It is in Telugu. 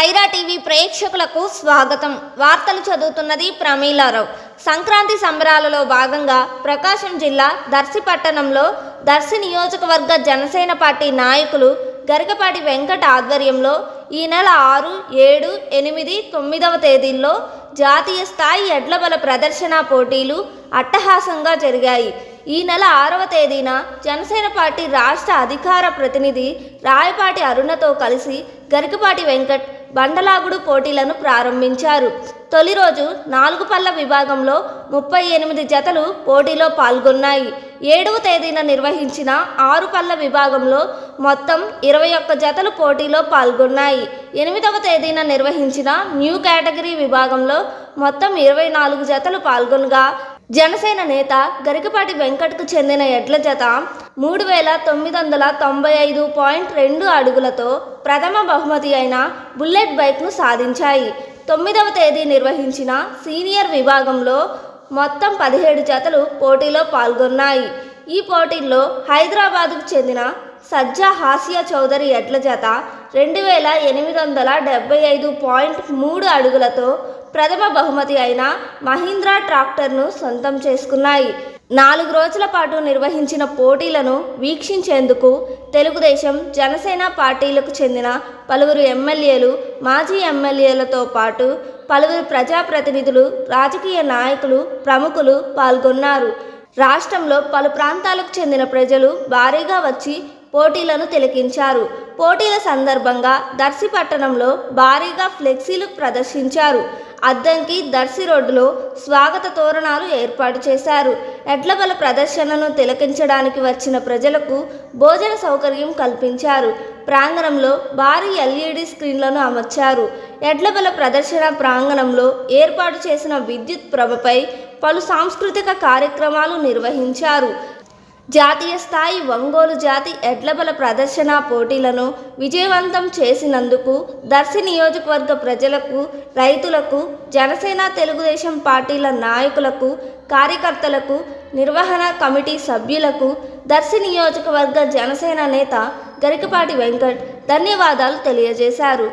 కైరా టీవీ ప్రేక్షకులకు స్వాగతం. వార్తలు చదువుతున్నది ప్రమీలారావు. సంక్రాంతి సంబరాలలో భాగంగా ప్రకాశం జిల్లా దర్శి పట్టణంలో దర్శి నియోజకవర్గ జనసేన పార్టీ నాయకులు గరికపాటి వెంకట ఆధ్వర్యంలో ఈ నెల ఆరు ఏడు ఎనిమిది తొమ్మిదవ తేదీల్లో జాతీయ స్థాయి ఎడ్లబల ప్రదర్శన పోటీలు అట్టహాసంగా జరిగాయి. ఈ నెల ఆరవ తేదీన జనసేన పార్టీ రాష్ట్ర అధికార ప్రతినిధి రాయపాటి అరుణతో కలిసి గరికపాటి వెంకట్ బండలాగుడు పోటీలను ప్రారంభించారు. తొలి రోజు నాలుగు పళ్ళ విభాగంలో ముప్పై ఎనిమిది జతలు పోటీలో పాల్గొన్నాయి. ఏడవ తేదీన నిర్వహించిన ఆరు పళ్ళ విభాగంలో మొత్తం ఇరవై ఒక్క జతలు పోటీలో పాల్గొన్నాయి. ఎనిమిదవ తేదీన నిర్వహించిన న్యూ కేటగిరీ విభాగంలో మొత్తం ఇరవై నాలుగు జతలు పాల్గొనగా జనసేన నేత గరికపాటి వెంకట్కు చెందిన ఎడ్ల జత మూడు వేల తొమ్మిది వందల తొంభై ఐదు పాయింట్ రెండు అడుగులతో ప్రథమ బహుమతి అయిన బుల్లెట్ బైక్ను సాధించాయి. తొమ్మిదవ తేదీ నిర్వహించిన సీనియర్ విభాగంలో మొత్తం పదిహేడు జతలు పోటీలో పాల్గొన్నాయి. ఈ పోటీల్లో హైదరాబాదుకు చెందిన సజ్జా హాసియ చౌదరి ఎడ్ల జత రెండు వేల ఎనిమిది వందల డెబ్బై ఐదు పాయింట్ మూడు అడుగులతో ప్రథమ బహుమతి అయిన మహీంద్రా ట్రాక్టర్ను సొంతం చేసుకున్నాయి. నాలుగు రోజుల పాటు నిర్వహించిన పోటీలను వీక్షించేందుకు తెలుగుదేశం జనసేన పార్టీలకు చెందిన పలువురు ఎమ్మెల్యేలు మాజీ ఎమ్మెల్యేలతో పాటు పలువురు ప్రజాప్రతినిధులు రాజకీయ నాయకులు ప్రముఖులు పాల్గొన్నారు. రాష్ట్రంలో పలు ప్రాంతాలకు చెందిన ప్రజలు భారీగా వచ్చి పోటీలను తిలకించారు. పోటీల సందర్భంగా దర్శి పట్టణంలో భారీగా ఫ్లెక్సీలు ప్రదర్శించారు. అద్దంకి దర్శి రోడ్డులో స్వాగత తోరణాలు ఏర్పాటు చేశారు. ఎడ్లబల ప్రదర్శనను తిలకించడానికి వచ్చిన ప్రజలకు భోజన సౌకర్యం కల్పించారు. ప్రాంగణంలో భారీ ఎల్ఈడి స్క్రీన్లను అమర్చారు. ఎడ్లబల ప్రదర్శన ప్రాంగణంలో ఏర్పాటు చేసిన విద్యుత్ ప్రభపై పలు సాంస్కృతిక కార్యక్రమాలు నిర్వహించారు. జాతీయ స్థాయి ఒంగోలు జాతి ఎడ్లబల ప్రదర్శన పోటీలను విజయవంతం చేసినందుకు దర్శి నియోజకవర్గ ప్రజలకు రైతులకు జనసేన తెలుగుదేశం పార్టీల నాయకులకు కార్యకర్తలకు నిర్వహణ కమిటీ సభ్యులకు దర్శి నియోజకవర్గ జనసేన నేత గరికపాటి వెంకట్ ధన్యవాదాలు తెలియజేశారు.